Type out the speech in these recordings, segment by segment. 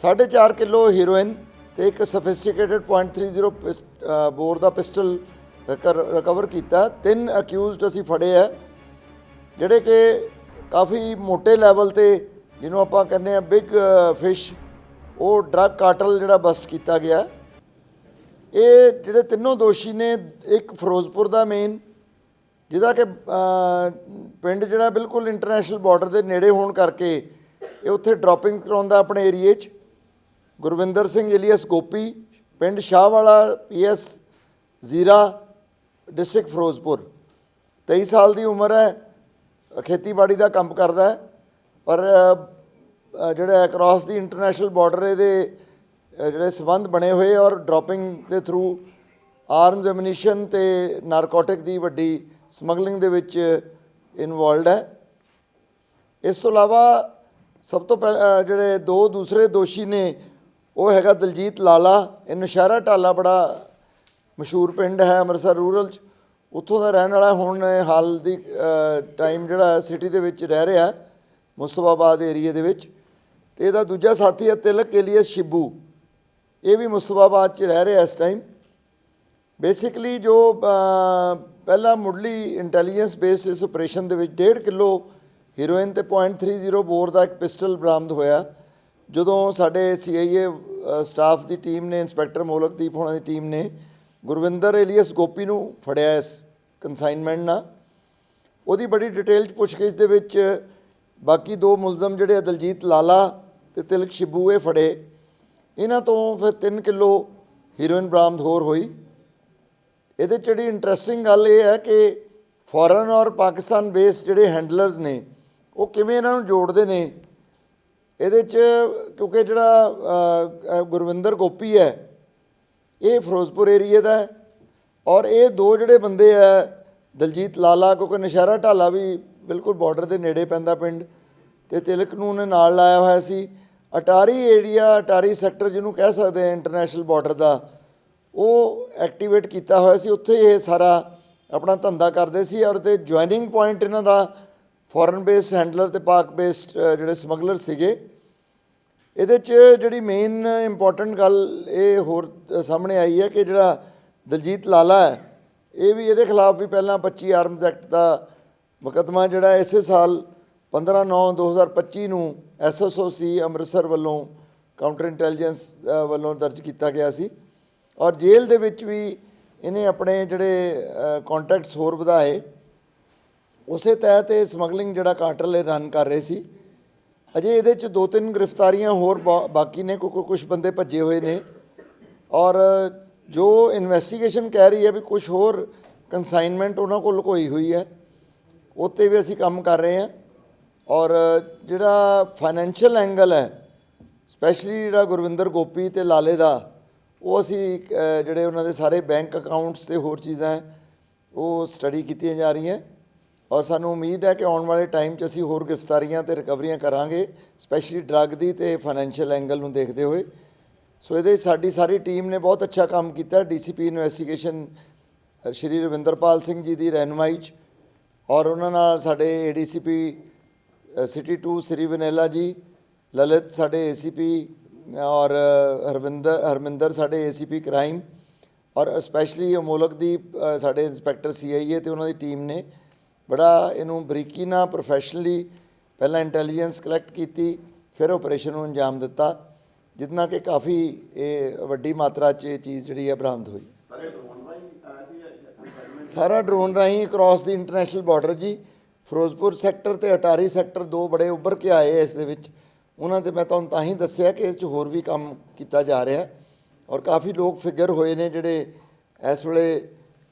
4.5 kilo heroin ਤੇ ਇੱਕ sophisticated .30 ਪਿਸ- ਬੋਰ ਦਾ ਪਿਸਟਲ ਰਿਕਵਰ ਕੀਤਾ। ਤਿੰਨ ਅਕਿਊਜ਼ਡ ਅਸੀਂ ਫੜੇ ਆ, ਜਿਹੜੇ ਕਿ ਕਾਫੀ ਮੋٹے ਲੈਵਲ ਤੇ, ਜਿਹਨੂੰ ਆਪਾਂ ਕਹਿੰਦੇ ਆ ਬਿਗ ਫਿਸ਼ ਉਹ ਡਰੱਗ ਕਾਰਟਲ ਜਿਹੜਾ ਬਸਟ ਕੀਤਾ ਗਿਆ। ਇਹ ਜਿਹੜੇ ਤਿੰਨੋਂ ਦੋਸ਼ੀ ਨੇ, ਇੱਕ ਫਿਰੋਜ਼ਪੁਰ ਦਾ ਮੇਨ ਜਿਹਦਾ ਕਿ ਪਿੰਡ ਜਿਹੜਾ ਬਿਲਕੁਲ ਇੰਟਰਨੈਸ਼ਨਲ ਬਾਰਡਰ ਦੇ ਨੇੜੇ ਹੋਣ ਕਰਕੇ, ਇਹ ਉੱਥੇ ਡ੍ਰੌਪਿੰਗ ਕਰਾਉਂਦਾ ਆਪਣੇ ਏਰੀਏ 'ਚ। ਗੁਰਵਿੰਦਰ ਸਿੰਘ ਏਲੀਅਸ ਗੋਪੀ, ਪਿੰਡ ਸ਼ਾਹਵਾਲਾ ਪੀਐਸ ਜ਼ੀਰਾ, ਡਿਸਟ੍ਰਿਕਟ ਫਿਰੋਜ਼ਪੁਰ। 23 ਸਾਲ ਦੀ ਉਮਰ ਹੈ, ਖੇਤੀਬਾੜੀ ਦਾ ਕੰਮ ਕਰਦਾ ਹੈ, ਪਰ ਜਿਹੜਾ ਅਕ੍ਰੋਸ ਦੀ ਇੰਟਰਨੈਸ਼ਨਲ ਬਾਰਡਰ ਇਹਦੇ ਜਿਹੜੇ ਸਬੰਧ ਬਣੇ ਹੋਏ ਔਰ ਡ੍ਰੌਪਿੰਗ ਦੇ ਥਰੂ ਆਰਮਸ ਐਮਨੀਸ਼ਨ ਤੇ ਨਾਰਕੋਟਿਕ ਦੀ ਵੱਡੀ ਸਮਗਲਿੰਗ ਦੇ ਵਿੱਚ ਇਨਵੋਲਡ ਹੈ। ਇਸ ਤੋਂ ਇਲਾਵਾ ਸਭ ਤੋਂ ਪਹਿਲਾਂ ਜਿਹੜੇ ਦੋ ਦੂਸਰੇ ਦੋਸ਼ੀ ਨੇ ਉਹ ਹੈਗਾ ਦਲਜੀਤ ਲਾਲਾ ਇਹ ਨਸ਼ਹਿਰਾ ਢਾਲਾ ਬੜਾ ਮਸ਼ਹੂਰ ਪਿੰਡ ਹੈ ਅੰਮ੍ਰਿਤਸਰ ਰੂਰਲ ਚ। ਉੱਥੋਂ ਦਾ ਰਹਿਣ ਵਾਲਾ ਹੁਣ ਹਾਲ ਦੀ ਟਾਈਮ ਜਿਹੜਾ ਸਿਟੀ ਦੇ ਵਿੱਚ ਰਹਿ ਰਿਹਾ ਮੁਸਤਫਾਬਾਦ ਏਰੀਏ ਦੇ ਵਿੱਚ। ਤੇ ਇਹਦਾ ਦੂਜਾ ਸਾਥੀ ਹੈ ਤਿਲਕ ਏਲੀਅਸ ਸ਼ਿਬੂ। ਇਹ ਵੀ ਮੁਸਤਫਾਬਾਦ ਚ ਰਹਿ ਰਿਹਾ ਇਸ ਟਾਈਮ ਬੇਸਿਕਲੀ ਜੋ ਅ, ਪਹਿਲਾ ਮੁੱਢਲੀ ਇੰਟੈਲੀਜੈਂਸ ਬੇਸਡ ਇਸ ਆਪਰੇਸ਼ਨ ਦੇ ਵਿੱਚ 1.5 ਕਿਲੋ ਹੀਰੋਇਨ ਤੇ .30 ਬੋਰ ਦਾ ਇੱਕ ਪਿਸਟਲ ਬਰਾਮਦ ਹੋਇਆ। ਜਦੋਂ ਸਾਡੇ ਸੀਆਈਏ ਸਟਾਫ ਦੀ ਟੀਮ ਨੇ ਇੰਸਪੈਕਟਰ ਮੋਲਕਦੀਪ ਹੋਣਾ ਦੀ ਟੀਮ ਨੇ, ਗੁਰਵਿੰਦਰ ਏਲੀਅਸ ਗੋਪੀ ਨੂੰ ਫੜਿਆ ਇਸ ਕਨਸਾਈਨਮੈਂਟ ਨਾਲ। ਉਹਦੀ ਬੜੀ ਡਿਟੇਲ ਚ ਪੁੱਛਗਿੱਛ ਦੇ ਵਿੱਚ ਬਾਕੀ ਦੋ ਮੁਲਜ਼ਮ ਜਿਹੜੇ ਆ, ਦਲਜੀਤ ਲਾਲਾ ਤੇ ਤਿਲਕ ਸ਼ਿਬੂ, ਇਹ ਫੜੇ। ਇਹਨਾਂ ਤੋਂ ਫਿਰ 3 ਕਿਲੋ ਹੀਰੋਇਨ ਬਰਾਮਦ ਹੋਰ ਹੋਈ। ਇਹਦੇ 'ਚ ਜਿਹੜੀ ਇੰਟਰਸਟਿੰਗ ਗੱਲ ਇਹ ਹੈ ਕਿ ਫੋਰਨ ਔਰ ਪਾਕਿਸਤਾਨ ਬੇਸ ਜਿਹੜੇ ਹੈਂਡਲਰਸ ਨੇ, ਉਹ ਕਿਵੇਂ ਇਹਨਾਂ ਨੂੰ ਜੋੜਦੇ ਨੇ ਇਹਦੇ 'ਚ ਕਿਉਂਕਿ ਜਿਹੜਾ ਗੁਰਵਿੰਦਰ ਗੋਪੀ ਹੈ, ਇਹ ਫਿਰੋਜ਼ਪੁਰ ਏਰੀਏ ਦਾ ਹੈ ਔਰ ਇਹ ਦੋ ਜਿਹੜੇ ਬੰਦੇ ਆ, ਦਲਜੀਤ ਲਾਲਾ, ਕਿਉਂਕਿ ਨਸ਼ਹਿਰਾ ਢਾਲਾ ਵੀ ਬਿਲਕੁਲ ਬਾਰਡਰ ਦੇ ਨੇੜੇ ਪੈਂਦਾ ਪਿੰਡ ਤੇ ਤਿਲਕ ਨੂੰ ਉਹਨੇ ਨਾਲ ਲਾਇਆ ਹੋਇਆ ਸੀ। ਅਟਾਰੀ ਏਰੀਆ ਅਟਾਰੀ ਸੈਕਟਰ ਜਿਹਨੂੰ ਕਹਿ ਸਕਦੇ ਆ ਇੰਟਰਨੈਸ਼ਨਲ ਬਾਰਡਰ ਦਾ, ਉਹ ਐਕਟੀਵੇਟ ਕੀਤਾ ਹੋਇਆ ਸੀ। ਉੱਥੇ ਇਹ ਸਾਰਾ ਆਪਣਾ ਧੰਦਾ ਕਰਦੇ ਸੀ ਔਰ ਤੇ ਜੁਆਇਨਿੰਗ ਪੁਆਇੰਟ ਇਹਨਾਂ ਦਾ ਫੋਰਨ ਬੇਸਡ ਹੈਂਡਲਰ ਤੇ ਪਾਕ ਬੇਸਡ ਜਿਹੜੇ ਸਮਗਲਰ ਸੀਗੇ, ਇਹਦੇ 'ਚ ਜਿਹੜੀ ਮੇਨ ਇੰਪੋਰਟੈਂਟ ਗੱਲ ਇਹ ਹੋਰ ਸਾਹਮਣੇ ਆਈ ਹੈ ਕਿ ਜਿਹੜਾ ਦਲਜੀਤ ਲਾਲਾ ਹੈ, ਇਹ ਵੀ ਇਹਦੇ ਖਿਲਾਫ ਵੀ ਪਹਿਲਾਂ 25 ਆਰਮਜ਼ ਐਕਟ ਦਾ ਮੁਕੱਦਮਾ ਜਿਹੜਾ ਇਸੇ ਸਾਲ 15 9 2025 ਨੂੰ ਐਸਐਸਓਸੀ ਅੰਮ੍ਰਿਤਸਰ ਵੱਲੋਂ ਕਾਊਂਟਰ ਇੰਟੈਲੀਜੈਂਸ ਵੱਲੋਂ ਦਰਜ ਕੀਤਾ ਗਿਆ ਸੀ। ਔਰ ਜੇਲ੍ਹ ਦੇ ਵਿੱਚ ਵੀ ਇਹਨੇ ਆਪਣੇ ਜਿਹੜੇ ਕੰਟੈਕਟਸ ਹੋਰ ਵਧਾਏ। ਉਸੇ ਤਹਿਤ ਇਹ ਸਮਗਲਿੰਗ ਜਿਹੜਾ ਕਾਰਟਲ ਰਨ ਕਰ ਰਹੇ ਸੀ। ਅਜੇ ਇਹਦੇ ਚ ਦੋ ਤਿੰਨ ਗ੍ਰਿਫਤਾਰੀਆਂ ਹੋਰ ਬਾ- ਬਾਕੀ ਨੇ ਕਿਉਂਕਿ ਕੁਝ ਬੰਦੇ ਭੱਜੇ ਹੋਏ ਨੇ। ਔਰ ਜੋ ਇਨਵੈਸਟੀਗੇਸ਼ਨ ਕਹਿ ਰਹੀ ਹੈ ਵੀ ਕੁਝ ਹੋਰ ਕਨਸਾਈਨਮੈਂਟ ਉਹਨਾਂ ਕੋਲ ਲੁਕੋਈ ਹੋਈ ਹੈ ਉੱਤੇ ਵੀ ਅਸੀਂ ਕੰਮ ਕਰ ਰਹੇ ਹਾਂ। ਔਰ ਜਿਹੜਾ ਫਾਈਨੈਂਸ਼ੀਅਲ ਐਂਗਲ ਹੈ ਸਪੈਸ਼ਲੀ ਜਿਹੜਾ ਗੁਰਵਿੰਦਰ ਗੋਪੀ ਤੇ ਲਾਲੇ ਦਾ, ਉਹ ਅਸੀਂ ਜਿਹੜੇ ਉਹਨਾਂ ਦੇ ਸਾਰੇ ਬੈਂਕ ਅਕਾਊਂਟਸ ਤੇ ਹੋਰ ਚੀਜ਼ਾਂ, ਉਹ ਸਟੱਡੀ ਕੀਤੀਆਂ ਜਾ ਰਹੀਆਂ। ਔਰ ਸਾਨੂੰ ਉਮੀਦ ਹੈ ਕਿ ਆਉਣ ਵਾਲੇ ਟਾਈਮ 'ਚ ਅਸੀਂ ਹੋਰ ਗ੍ਰਿਫਤਾਰੀਆਂ ਤੇ ਰਿਕਵਰੀਆਂ ਕਰਾਂਗੇ ਸਪੈਸ਼ਲੀ ਡਰੱਗ ਦੀ ਤੇ ਫਾਈਨੈਂਸ਼ੀਅਲ ਐਂਗਲ ਨੂੰ ਦੇਖਦੇ ਹੋਏ। ਸੋ ਇਹਦੇ ਸਾਡੀ ਸਾਰੀ ਟੀਮ ਨੇ ਬਹੁਤ ਅੱਛਾ ਕੰਮ ਕੀਤਾ ਡੀਸੀਪੀ ਇਨਵੈਸਟੀਗੇਸ਼ਨ ਸ਼੍ਰੀ ਰਵਿੰਦਰਪਾਲ ਸਿੰਘ ਜੀ ਦੀ ਰਹਿਨੁਮਾਈ 'ਚ। ਔਰ ਉਹਨਾਂ ਨਾਲ ਸਾਡੇ ਏਡੀਸੀਪੀ ਸਿਟੀ 2 ਸ੍ਰੀ ਵਨੇਲਾ ਜੀ, ਲਲਿਤ ਸਾਡੇ ਏਸੀਪੀ ਔਰ ਹਰਵਿੰਦਰ ਹਰਮਿੰਦਰ ਸਾਡੇ ਏਸੀਪੀ ਕ੍ਰਾਈਮ ਔਰ ਸਪੈਸ਼ਲੀ ਅਮੋਲਕ ਦੀ ਸਾਡੇ ਇੰਸਪੈਕਟਰ ਸੀਆਈਏ ਤੇ ਉਹਨਾਂ ਦੀ ਟੀਮ ਨੇ। ਬੜਾ ਇਹਨੂੰ ਬਰੀਕੀ ਨਾਲ ਪ੍ਰੋਫੈਸ਼ਨਲੀ ਪਹਿਲਾਂ ਇੰਟੈਲੀਜੈਂਸ ਕਲੈਕਟ ਕੀਤੀ ਫਿਰ ਆਪਰੇਸ਼ਨ ਨੂੰ ਅੰਜਾਮ ਦਿੱਤਾ ਜਿਤਨਾ ਕਿ ਕਾਫੀ ਇਹ ਵੱਡੀ ਮਾਤਰਾ 'ਚ ਇਹ ਚੀਜ਼ ਜਿਹੜੀ ਹੈ ਬਰਾਮਦ ਹੋਈ। ਸਾਰੇ ਡਰੋਨ ਰਾਹੀਂ ਕ੍ਰਾਸ ਦੀ ਇੰਟਰਨੈਸ਼ਨਲ ਬਾਰਡਰ ਜੀ ਫਿਰੋਜ਼ਪੁਰ ਸੈਕਟਰ ਤੇ ਅਟਾਰੀ ਸੈਕਟਰ ਦੋ ਬੜੇ ਉੱਭਰ ਕੇ ਆਏ ਇਸ ਦੇ ਵਿੱਚ। ਉਹਨਾਂ ਤੇ ਮੈਂ ਤੁਹਾਨੂੰ ਤਾਂ ਹੀ ਦੱਸਿਆ ਕਿ ਇਸ 'ਚ ਹੋਰ ਵੀ ਕੰਮ ਕੀਤਾ ਜਾ ਰਿਹਾ। ਔਰ ਕਾਫੀ ਲੋਕ ਫਿਗਰ ਹੋਏ ਨੇ ਜਿਹੜੇ ਇਸ ਵੇਲੇ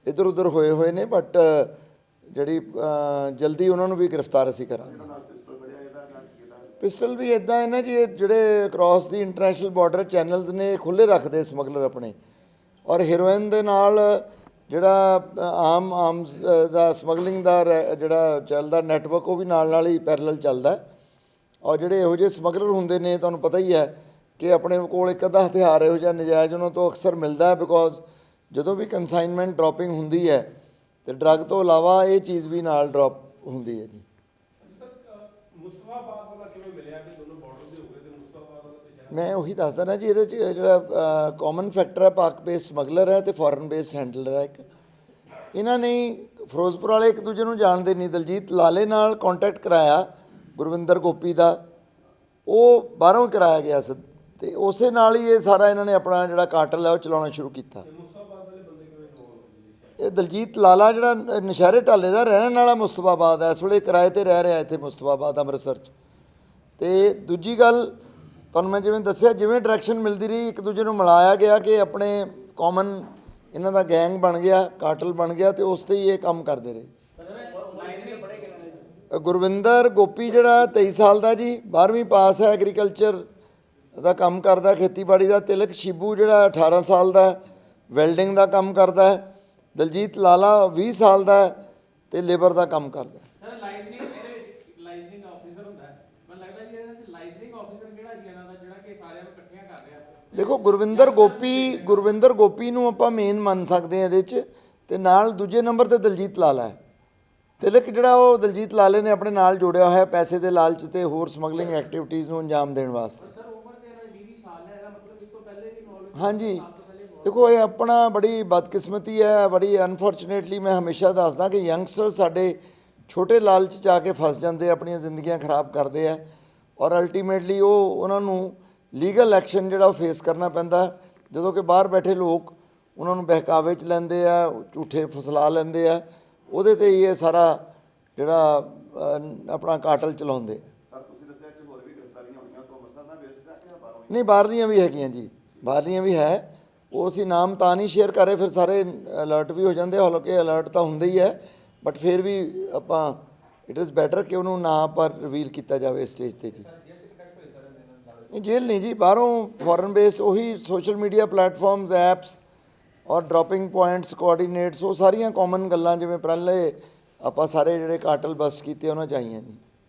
ਇੱਧਰ ਉੱਧਰ ਹੋਏ ਹੋਏ ਨੇ ਬਟ ਜਿਹੜੀ ਜਲਦੀ ਉਹਨਾਂ ਨੂੰ ਵੀ ਗ੍ਰਿਫਤਾਰ ਅਸੀਂ ਕਰਾਂਗੇ। ਪਿਸਟਲ ਵੀ ਇਦਾਂ ਹੈ ਨਾ ਜੀ, ਇਹ ਜਿਹੜੇ ਕ੍ਰਾਸ ਦੀ ਇੰਟਰਨੈਸ਼ਨਲ ਬਾਰਡਰ ਚੈਨਲਸ ਨੇ ਖੁੱਲੇ ਰੱਖਦੇ ਸਮਗਲਰ ਆਪਣੇ। ਔਰ ਹੀਰੋਇਨ ਦੇ ਨਾਲ ਜਿਹੜਾ ਆਮ ਆਰਮਸ ਦਾ ਸਮਗਲਿੰਗ ਦਾ ਰੈ- ਜਿਹੜਾ ਚੱਲਦਾ ਨੈਟਵਰਕ ਉਹ ਵੀ ਨਾਲ ਨਾਲ ਹੀ ਪੈਰਲਲ ਚੱਲਦਾ ਔਰ ਜਿਹੜੇ ਇਹੋ ਜਿਹੇ ਸਮਗਲਰ ਹੁੰਦੇ ਨੇ, ਤੁਹਾਨੂੰ ਪਤਾ ਹੀ ਹੈ ਕਿ ਆਪਣੇ ਕੋਲ ਇੱਕ ਅੱਧਾ ਹਥਿਆਰ ਇਹੋ ਜਿਹਾ ਨਜਾਇਜ਼ ਉਹਨਾਂ ਤੋਂ ਅਕਸਰ ਮਿਲਦਾ ਹੈ ਬਿਕੋਜ਼ ਜਦੋਂ ਵੀ ਕਨਸਾਈਨਮੈਂਟ ਡ੍ਰੌਪਿੰਗ ਹੁੰਦੀ ਹੈ ਤੇ ਡਰੱਗ ਤੋਂ ਇਲਾਵਾ ਇਹ ਚੀਜ਼ ਵੀ ਨਾਲ ਡ੍ਰੌਪ ਹੁੰਦੀ ਹੈ ਜੀ। ਮੈਂ ਉਹੀ ਦੱਸਦਾ ਨਾ ਜੀ, ਇਹਦੇ ਚ ਜਿਹੜਾ ਕਾਮਨ ਫੈਕਟਰ ਹੈ ਪਾਕ ਬੇਸ ਸਮਗਲਰ ਹੈ ਤੇ ਫੋਰਨ ਬੇਸ ਹੈਂਡਲਰ ਹੈ ਇੱਕ। ਇਹਨਾਂ ਨੇ ਫਿਰੋਜ਼ਪੁਰ ਵਾਲੇ ਇੱਕ ਦੂਜੇ ਨੂੰ ਜਾਣਦੇ ਨਹੀਂ, ਦਲਜੀਤ ਲਾਲੇ ਨਾਲ ਕੰਟੈਕਟ ਕਰਾਇਆ, ਗੁਰਵਿੰਦਰ ਗੋਪੀ ਦਾ। ਉਹ ਬਾਹਰੋਂ ਕਰਾਇਆ ਗਿਆ ਸੀ ਤੇ ਉਸੇ ਨਾਲ ਹੀ ਇਹ ਸਾਰਾ ਇਹਨਾਂ ਨੇ ਆਪਣਾ ਜਿਹੜਾ ਕਾਟਲ ਹੈ, ਉਹ ਚਲਾਉਣਾ ਸ਼ੁਰੂ ਕੀਤਾ। ਇਹ ਦਲਜੀਤ ਲਾਲਾ ਜਿਹੜਾ ਨ- ਨਸ਼ਹਿਰੇ ਢਾਲੇ ਦਾ ਰਹਿਣ ਵਾਲਾ ਮੁਸਤਫਾਬਾਦ ਹੈ। ਇਸ ਵੇਲੇ ਕਿਰਾਏ ਤੇ ਰਹਿ ਰਿਹਾ ਇੱਥੇ ਮੁਸਤਫਾਬਾਦ ਅੰਮ੍ਰਿਤਸਰ 'ਚ। ਤੇ ਦੂਜੀ ਗੱਲ, ਤੁਹਾਨੂੰ ਮੈਂ ਜਿਵੇਂ ਦੱਸਿਆ, ਜਿਵੇਂ ਡਾਇਰੈਕਸ਼ਨ ਮਿਲਦੀ ਰਹੀ, ਇੱਕ ਦੂਜੇ ਨੂੰ ਮਿਲਾਇਆ ਗਿਆ ਕਿ ਆਪਣੇ ਕਾਮਨ ਇਹਨਾਂ ਦਾ ਗੈਂਗ ਬਣ ਗਿਆ, ਕਾਟਲ ਬਣ ਗਿਆ ਤੇ ਉਸ ਤੇ ਹੀ ਇਹ ਕੰਮ ਕਰਦੇ ਰਹੇ। ਗੁਰਵਿੰਦਰ ਗੋਪੀ ਜਿਹੜਾ 23 ਸਾਲ ਦਾ ਜੀ 12ਵੀਂ ਪਾਸ ਹੈ ਐਗਰੀਕਲਚਰ ਦਾ ਕੰਮ ਕਰਦਾ, ਖੇਤੀਬਾੜੀ ਦਾ। ਤਿਲਕ ਸ਼ਿਬੂ ਜਿਹੜਾ 18 ਸਾਲ ਦਾ ਵੈਲਡਿੰਗ ਦਾ ਕੰਮ ਕਰਦਾ ਹੈ। ਦਲਜੀਤ ਲਾਲਾ 20 ਸਾਲ ਦਾ ਹੈ ਤੇ ਲੇਬਰ ਦਾ ਕੰਮ ਕਰਦਾ ਹੈ। ਸਰ ਲਾਈਸਨਿੰਗ ਇਹਦੇ ਵਿੱਚ ਲਾਈਸਨਿੰਗ ਆਫੀਸਰ ਹੁੰਦਾ ਹੈ। ਮੈਨੂੰ ਲੱਗਦਾ ਜੀ ਇਹਦੇ ਵਿੱਚ ਲਾਈਸਨਿੰਗ ਆਫੀਸਰ ਕਿਹੜਾ ਜੀ ਇਹਨਾਂ ਦਾ ਜਿਹੜਾ ਕਿ ਸਾਰਿਆਂ ਨੂੰ ਇਕੱਠਿਆਂ ਕਰ ਰਿਹਾ। ਦੇਖੋ ਗੁਰਵਿੰਦਰ ਗੋਪੀ ਗੁਰਵਿੰਦਰ ਗੋਪੀ ਨੂੰ ਆਪਾਂ ਮੇਨ ਮੰਨ ਸਕਦੇ ਹਾਂ ਇਹਦੇ 'ਚ ਤੇ ਨਾਲ ਦੂਜੇ ਨੰਬਰ ਤੇ ਦਲਜੀਤ ਲਾਲਾ ਹੈ। ਤਿਲਕ ਜਿਹੜਾ ਉਹ ਦਲਜੀਤ ਲਾਲੇ ਨੇ ਆਪਣੇ ਨਾਲ ਜੋੜਿਆ ਹੋਇਆ ਪੈਸੇ ਦੇ ਲਾਲਚ ਤੇ ਹੋਰ ਸਮਗਲਿੰਗ ਐਕਟੀਵਿਟੀਜ਼ ਨੂੰ ਅੰਜਾਮ ਦੇਣ ਵਾਸਤੇ। ਸਰ ਉਮਰ ਤੇ ਇਹਨਾਂ ਦੀ 20 ਸਾਲ ਹੈ ਇਹਦਾ ਮਤਲਬ ਇਸ ਤੋਂ ਪਹਿਲੇ ਵੀ ਨੌਲੇਜ ਹਾਂਜੀ। ਦੇਖੋ ਇਹ ਆਪਣਾ ਬੜੀ ਬਦਕਿਸਮਤੀ ਹੈ ਬੜੀ ਅਨਫੋਰਚੂਨੇਟਲੀ ਮੈਂ ਹਮੇਸ਼ਾ ਦੱਸਦਾ ਕਿ ਯੰਗਸਟਰ ਸਾਡੇ ਛੋਟੇ ਲਾਲਚ ਚ ਆ ਕੇ ਫਸ ਜਾਂਦੇ ਆਪਣੀਆਂ ਜ਼ਿੰਦਗੀਆਂ ਖਰਾਬ ਕਰਦੇ ਆ ਔਰ ਅਲਟੀਮੇਟਲੀ ਉਹ ਉਹਨਾਂ ਨੂੰ ਲੀਗਲ ਐਕਸ਼ਨ ਜਿਹੜਾ ਉਹ ਫੇਸ ਕਰਨਾ ਪੈਂਦਾ। ਜਦੋਂ ਕਿ ਬਾਹਰ ਬੈਠੇ ਲੋਕ ਉਹਨਾਂ ਨੂੰ ਬਹਿਕਾਵੇ ਚ ਲੈਂਦੇ ਆ ਝੂਠੇ ਫਸਲਾ ਲੈਂਦੇ ਆ ਉਹਦੇ ਤੇ ਹੀ ਇਹ ਸਾਰਾ ਜਿਹੜਾ ਆਪਣਾ ਕਾਟਲ ਚਲਾਉਂਦੇ ਆ। ਸਰ ਤੁਸੀਂ ਦੱਸਿਆ ਕਿ ਹੋਰ ਵੀ ਗ੍ਰਿਫਤਾਰੀਆਂ ਹੋਈਆਂ ਤੋਂ ਅੰਮ੍ਰਿਤਸਰ ਦਾ ਵੇਸਟ ਹੈ ਕਿ ਬਾਹਰੋਂ ਨਹੀਂ ਬਾਹਰਲੀਆਂ ਵੀ ਹੈਗੀਆਂ ਜੀ। ਬਾਹਰਲੀਆਂ ਵੀ ਹੈ। ਉਹ ਅਸੀਂ ਨਾਮ ਤਾਂ ਨਹੀਂ ਸ਼ੇਅਰ ਕਰ ਰਹੇ, ਫਿਰ ਸਾਰੇ ਅਲਰਟ ਵੀ ਹੋ ਜਾਂਦੇ ਹਾਲਾਂਕਿ ਅਲਰਟ ਤਾਂ ਹੁੰਦੇ ਹੀ ਹੈ ਬਟ ਫਿਰ ਵੀ ਆਪਾਂ ਇਟ ਇਜ਼ ਬੈਟਰ ਕਿ ਉਹਨੂੰ ਨਾ ਪਰ ਰਿਵੀਲ ਕੀਤਾ ਜਾਵੇ ਸਟੇਜ ਤੇ ਜੀ। ਨਹੀਂ, ਜੇਲ੍ਹ ਨਹੀਂ ਜੀ, ਬਾਹਰੋਂ ਫੋਰਨ ਬੇਸ ਉਹੀ ਸੋਸ਼ਲ ਮੀਡੀਆ ਪਲੇਟਫਾਰਮਸ ਐਪਸ ਔਰ ਡ੍ਰੌਪਿੰਗ ਪੁਆਇੰਟਸ ਕੋਆਰਡੀਨੇਟਸ ਉਹ ਸਾਰੀਆਂ ਕਾਮਨ ਗੱਲਾਂ ਜਿਵੇਂ ਪਹਿਲੇ ਆਪਾਂ ਸਾਰੇ ਜਿਹੜੇ ਕਾਟਲ ਬਸਟ ਕੀਤੇ ਉਹਨਾਂ ਚਾਹੀਆਂ ਜੀ।